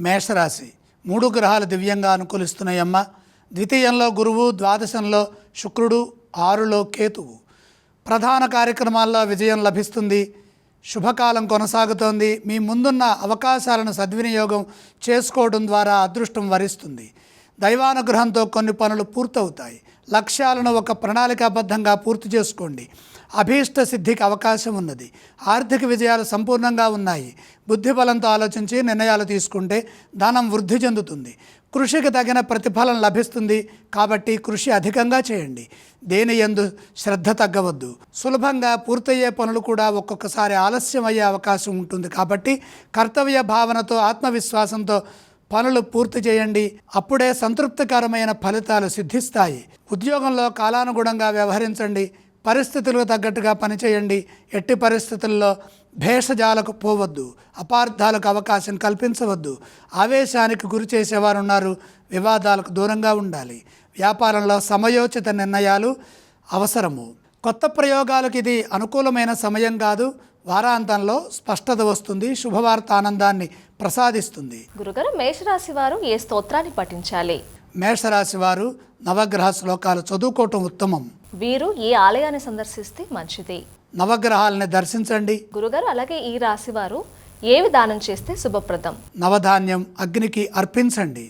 మేషరాశి. మూడు గ్రహాలు దివ్యంగా అనుకూలిస్తున్నాయమ్మ. ద్వితీయంలో గురువు ద్వాదశంలో శుక్రుడు ఆరులో కేతువు. ప్రధాన కార్యక్రమాల్లో విజయం లభిస్తుంది. శుభకాలం కొనసాగుతోంది. మీ ముందున్న అవకాశాలను సద్వినియోగం చేసుకోవడం ద్వారా అదృష్టం వరిస్తుంది. దైవానుగ్రహంతో కొన్ని పనులు పూర్తవుతాయి. లక్ష్యాలను ఒక ప్రణాళికాబద్ధంగా పూర్తి చేసుకోండి. అభీష్ట సిద్ధికి అవకాశం ఉన్నది. ఆర్థిక విజయాలు సంపూర్ణంగా ఉన్నాయి. బుద్ధిబలంతో ఆలోచించి నిర్ణయాలు తీసుకుంటే ధనం వృద్ధి చెందుతుంది. కృషికి తగిన ప్రతిఫలం లభిస్తుంది కాబట్టి కృషి అధికంగా చేయండి. దేని ఎందు శ్రద్ధ తగ్గవద్దు. సులభంగా పూర్తయ్యే పనులు కూడా ఒక్కొక్కసారి ఆలస్యం అయ్యే అవకాశం ఉంటుంది కాబట్టి కర్తవ్య భావనతో ఆత్మవిశ్వాసంతో పనులు పూర్తి చేయండి. అప్పుడే సంతృప్తికరమైన ఫలితాలు సిద్ధిస్తాయి. ఉద్యోగంలో కాలానుగుణంగా వ్యవహరించండి. పరిస్థితులకు తగ్గట్టుగా పనిచేయండి. ఎట్టి పరిస్థితుల్లో భేషజాలకు పోవద్దు. అపార్థాలకు అవకాశం కల్పించవద్దు. ఆవేశానికి గురి చేసేవారున్నారు. వివాదాలకు దూరంగా ఉండాలి. వ్యాపారంలో సమయోచిత నిర్ణయాలు అవసరము. కొత్త ప్రయోగాలకు ఇది అనుకూలమైన సమయం కాదు. వారాంతంలో స్పష్టత వస్తుంది. శుభవార్త ఆనందాన్ని ప్రసాదిస్తుంది. గురుగారు మేషరాశి వారు ఏ స్తోత్రాన్ని పఠించాలి? మేషరాశి వారు నవగ్రహ శ్లోకాలు చదువుకోవటం ఉత్తమం. వీరు ఏ ఆలయాన్ని సందర్శిస్తే మంచిది? నవగ్రహాలని దర్శించండి. గురుగారు అలాగే ఈ రాశి వారు ఏ విధానం చేస్తే శుభప్రదం? నవధాన్యం అగ్నికి అర్పించండి.